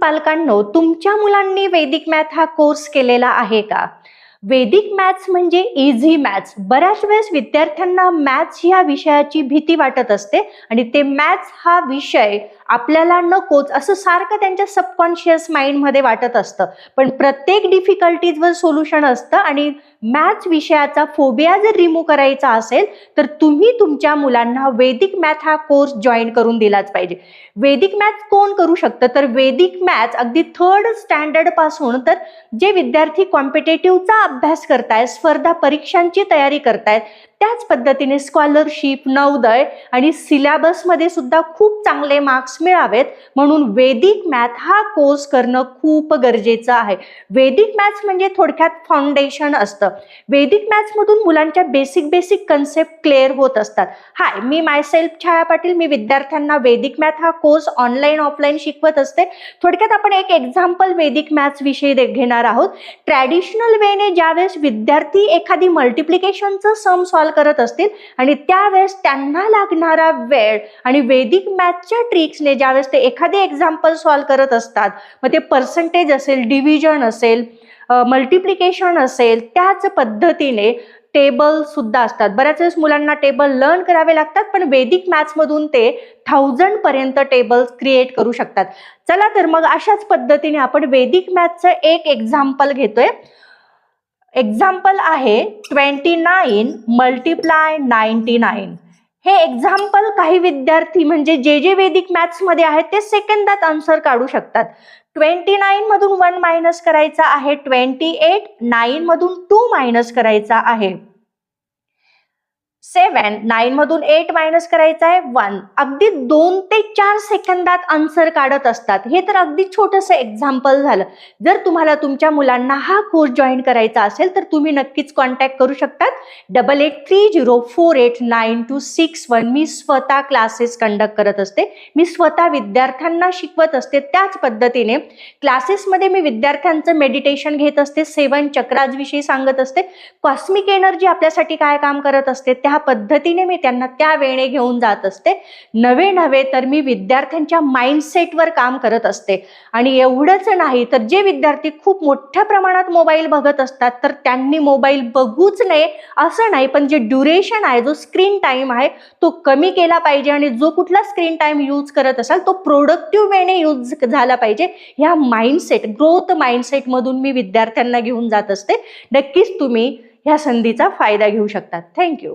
पालकांनो तुमच्या मुलांनी वैदिक मॅथ हा कोर्स केलेला आहे का? वेदिक मॅथ्स म्हणजे इझी मॅथ्स. बऱ्याच वेळेस विद्यार्थ्यांना मॅथ्स ह्या विषयाची भीती वाटत असते आणि ते मॅथ्स हा विषय आपल्याला नकोच असं सारखं त्यांच्या सबकॉन्शियस माइंडमध्ये वाटत असतं. पण प्रत्येक डिफिकल्टीजवर सोल्युशन असतं आणि मॅथ्स विषयाचा फोबिया जर रिमूव्ह करायचा असेल तर तुम्ही तुमच्या मुलांना वेदिक मॅथ हा कोर्स जॉईन करून दिलाच पाहिजे. वेदिक मॅथ्स कोण करू शकतं? तर वेदिक मॅथ्स अगदी थर्ड स्टँडर्डपासून तर जे विद्यार्थी कॉम्पिटेटिव्हचा अभ्यास करतायत स्पर्धा परीक्षांची तयारी करतायत त्याच पद्धतीने स्कॉलरशिप नवदय आणि सिलॅबसमध्ये सुद्धा खूप चांगले मार्क्स मिळावेत. म्हणून वेदिक मॅथ हा कोर्स करणं खूप गरजेचं आहे. वेदिक मॅथ्स म्हणजे थोडक्यात फाउंडेशन असतं. वेदिक मॅथ्समधून मुलांच्या बेसिक बेसिक कन्सेप्ट क्लिअर होत असतात. हाय मी मायसेल्फ छाया पाटील मी विद्यार्थ्यांना वेदिक मॅथ हा कोर्स ऑनलाईन ऑफलाईन शिकवत असते. थोडक्यात आपण एक एक्झाम्पल वेदिक मॅथ्स विषयी घेणार आहोत. ट्रॅडिशनल वेने ज्यावेळेस विद्यार्थी एखादी मल्टिप्लिकेशनचं सम सॉल्व करत असतील. आणि त्यावेळेस त्यांना लागणारा वेळ आणि वेदिक मॅथच्या ट्रिक्सने ज्यावेळेस ते एखादे एक्झाम्पल सॉल्व करत असतात मग ते पर्सेंटेज असेल डिव्हिजन असेल मल्टिप्लिकेशन असेल त्याच पद्धतीने टेबल सुद्धा असतात. बऱ्याच वेळेस मुलांना टेबल लर्न करावे लागतात पण वेदिक मॅथ्समधून ते थाउजंड पर्यंत टेबल क्रिएट करू शकतात. चला तर मग अशाच पद्धतीने आपण वेदिक मॅथचं एक एक्झाम्पल घेतोय. एक्झाम्पल आहे twenty nine multiply ninety nine हे एक्झाम्पल काही विद्यार्थी म्हणजे जे जे वेदिक मॅथ्समध्ये आहेत ते सेकंदात आन्सर काढू शकतात. ट्वेंटी नाईन मधून वन मायनस करायचा आहे ट्वेंटी एट नाईन मधून टू मायनस करायचा आहे. सेवन नाईन मधून एट मायनस करायचा आहे वन. अगदी दोन ते चार सेकंदात आन्सर काढत असतात. हे तर अगदी छोटंसं एक्झाम्पल झालं. जर तुम्हाला तुमच्या मुलांना हा कोर्स जॉईन करायचा असेल तर तुम्ही नक्कीच कॉन्टॅक्ट करू शकतात. Double eight three zero four eight nine two six one मी स्वतः क्लासेस कंडक्ट करत असते. मी स्वतः विद्यार्थ्यांना शिकवत असते. त्याच पद्धतीने क्लासेसमध्ये मी विद्यार्थ्यांचं मेडिटेशन घेत असते. सेवन चक्राजविषयी सांगत असते. कॉस्मिक एनर्जी आपल्यासाठी काय काम करत असते? त्या पद्धतीने मी त्यांना त्या वेळेने घेऊन जात असते नवे नवे तर मी विद्यार्थ्यांच्या माइंडसेटवर काम करत असते. आणि एवढंच नाही तर जे विद्यार्थी खूप मोठ्या प्रमाणात मोबाईल बघत असतात तर त्यांनी मोबाईल बघूच नये असं नाही पण जे ड्युरेशन आहे जो स्क्रीन टाईम आहे तो कमी केला पाहिजे आणि जो कुठला स्क्रीन टाईम यूज करत असाल तो प्रोडक्टिव्ह वेने यूज झाला पाहिजे. ह्या माइंडसेट ग्रोथ माइंडसेटमधून मी विद्यार्थ्यांना घेऊन जात असते. नक्कीच तुम्ही ह्या संधीचा फायदा घेऊ शकतात. थँक्यू